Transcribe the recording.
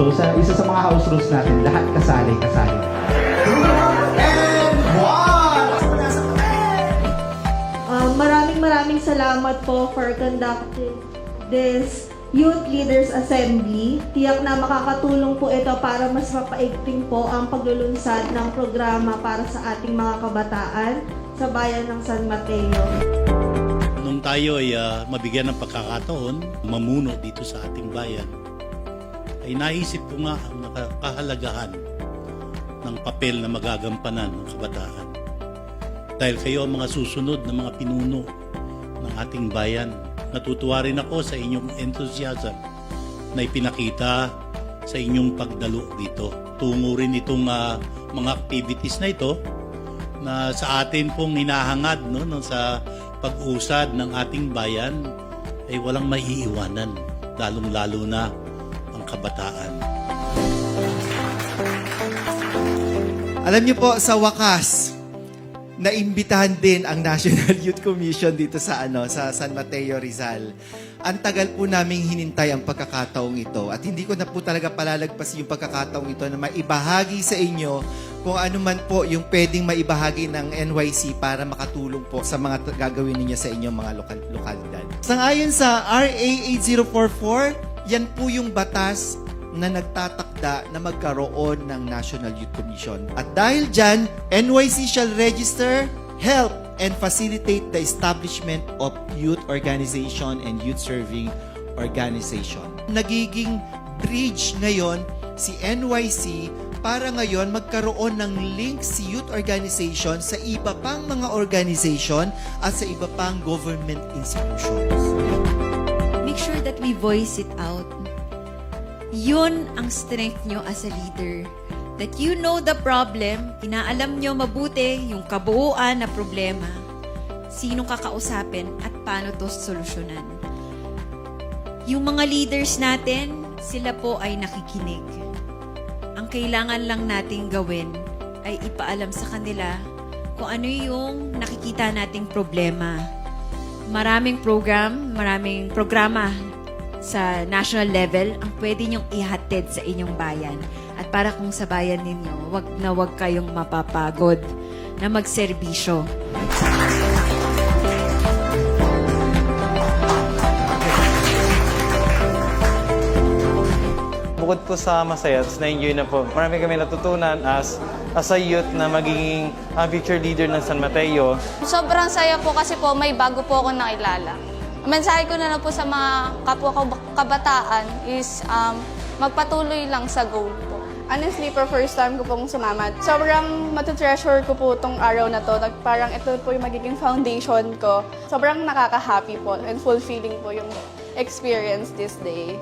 So sa isa sa mga house rules natin, lahat kasali, kasali. Um, maraming maraming salamat po for conducting this Youth Leaders Assembly. Tiyak na makakatulong po ito para mas mapaigting po ang paglulunsad ng programa para sa ating mga kabataan sa bayan ng San Mateo. Nung tayo ay ah, mabigyan ng pagkakataon, mamuno dito sa ating bayan, ay naisip ko nga ang nakakalagahan ng papel na magagampanan ng kabataan. Dahil kayo ang mga susunod na mga pinuno ng ating bayan. Natutuwa rin ako sa inyong enthusiasm na ipinakita sa inyong pagdalo dito. Tungo rin itong ah, mga activities na ito na sa atin pong hinahangad no, no, sa pag-usad ng ating bayan ay walang maiiwanan, lalong-lalo na kabataan. Alam niyo po, sa wakas, naimbitahan din ang National Youth Commission dito sa ano sa San Mateo Rizal. Ang tagal po naming hinintay ang pagkakataong ito at hindi ko na po talaga palalagpas yung pagkakataong ito na maibahagi sa inyo kung ano man po yung pwedeng maibahagi ng NYC para makatulong po sa mga gagawin ninyo sa inyong mga lokal lokalidad. Sangayon sa RA 8044, yan po yung batas na nagtatakda na magkaroon ng National Youth Commission. At dahil dyan, NYC shall register, help, and facilitate the establishment of youth organization and youth serving organization. Nagiging bridge ngayon si NYC para ngayon magkaroon ng link si youth organization sa iba pang mga organization at sa iba pang government institutions. That we voice it out. Yun ang strength nyo as a leader. That you know the problem, inaalam nyo mabuti yung kabuuan na problema, sinong kakausapin at paano to solusyonan. Yung mga leaders natin, sila po ay nakikinig. Ang kailangan lang nating gawin ay ipaalam sa kanila kung ano yung nakikita nating problema maraming program, maraming programa sa national level ang pwede niyong ihatid sa inyong bayan. At para kung sa bayan ninyo, wag na wag kayong mapapagod na magserbisyo. Bukod po sa masaya, tapos na-enjoy na po. Marami kami natutunan as, as a youth na magiging ah, future leader ng San Mateo. Sobrang saya po kasi po may bago po ako nakilala. Ang mensahe ko na lang po sa mga kapwa ko kabataan is um, magpatuloy lang sa goal po. Honestly, for first time ko pong sumama, sobrang matutreasure ko po tong araw na to. Parang ito po yung magiging foundation ko. Sobrang nakaka-happy po and fulfilling po yung experience this day.